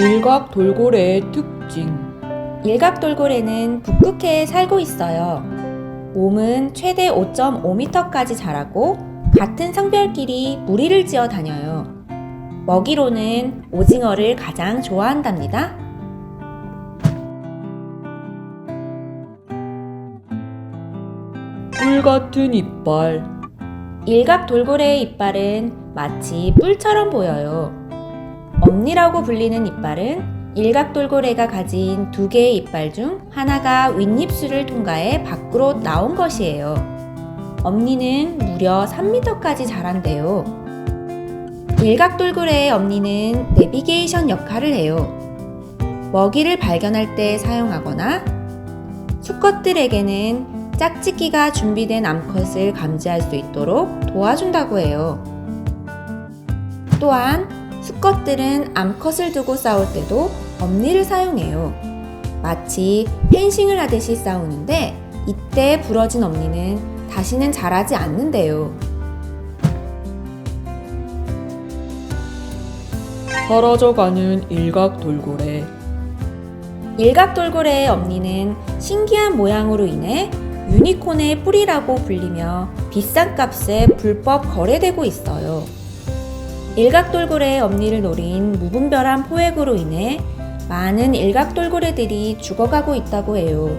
일각 돌고래의 특징 일각 돌고래는 북극해에 살고 있어요. 몸은 최대 5.5m까지 자라고 같은 성별끼리 무리를 지어 다녀요. 먹이로는 오징어를 가장 좋아한답니다. 뿔 같은 이빨 일각 돌고래의 이빨은 마치 뿔처럼 보여요. 엄니라고 불리는 이빨은 일각돌고래가 가진 두 개의 이빨 중 하나가 윗입술을 통과해 밖으로 나온 것이에요. 엄니는 무려 3m까지 자란대요. 일각돌고래의 엄니는 내비게이션 역할을 해요. 먹이를 발견할 때 사용하거나 수컷들에게는 짝짓기가 준비된 암컷을 감지할 수 있도록 도와준다고 해요. 또한 수컷들은 암컷을 두고 싸울 때도 엄니를 사용해요. 마치 펜싱을 하듯이 싸우는데 이때 부러진 엄니는 다시는 자라지 않는데요. 사라져가는 일각 돌고래 일각 돌고래의 엄니는 신기한 모양으로 인해 유니콘의 뿌리라고 불리며 비싼 값에 불법 거래되고 있어요. 일각돌고래의 엄니를 노린 무분별한 포획으로 인해 많은 일각돌고래들이 죽어가고 있다고 해요.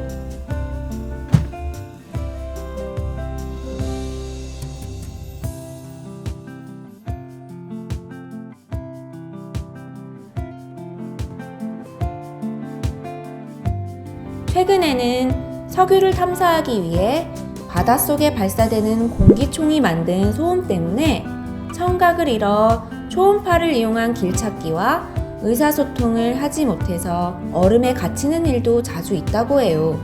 최근에는 석유를 탐사하기 위해 바닷속에 발사되는 공기총이 만든 소음 때문에 청각을 잃어 초음파를 이용한 길찾기와 의사소통을 하지 못해서 얼음에 갇히는 일도 자주 있다고 해요.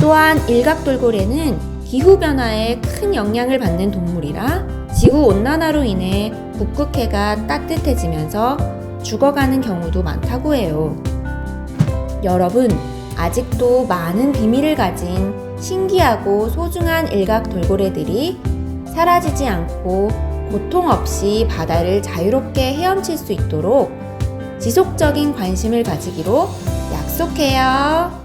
또한 일각돌고래는 기후변화에 큰 영향을 받는 동물이라 지구온난화로 인해 북극해가 따뜻해지면서 죽어가는 경우도 많다고 해요. 여러분, 아직도 많은 비밀을 가진 신기하고 소중한 일각 돌고래들이 사라지지 않고 고통 없이 바다를 자유롭게 헤엄칠 수 있도록 지속적인 관심을 가지기로 약속해요.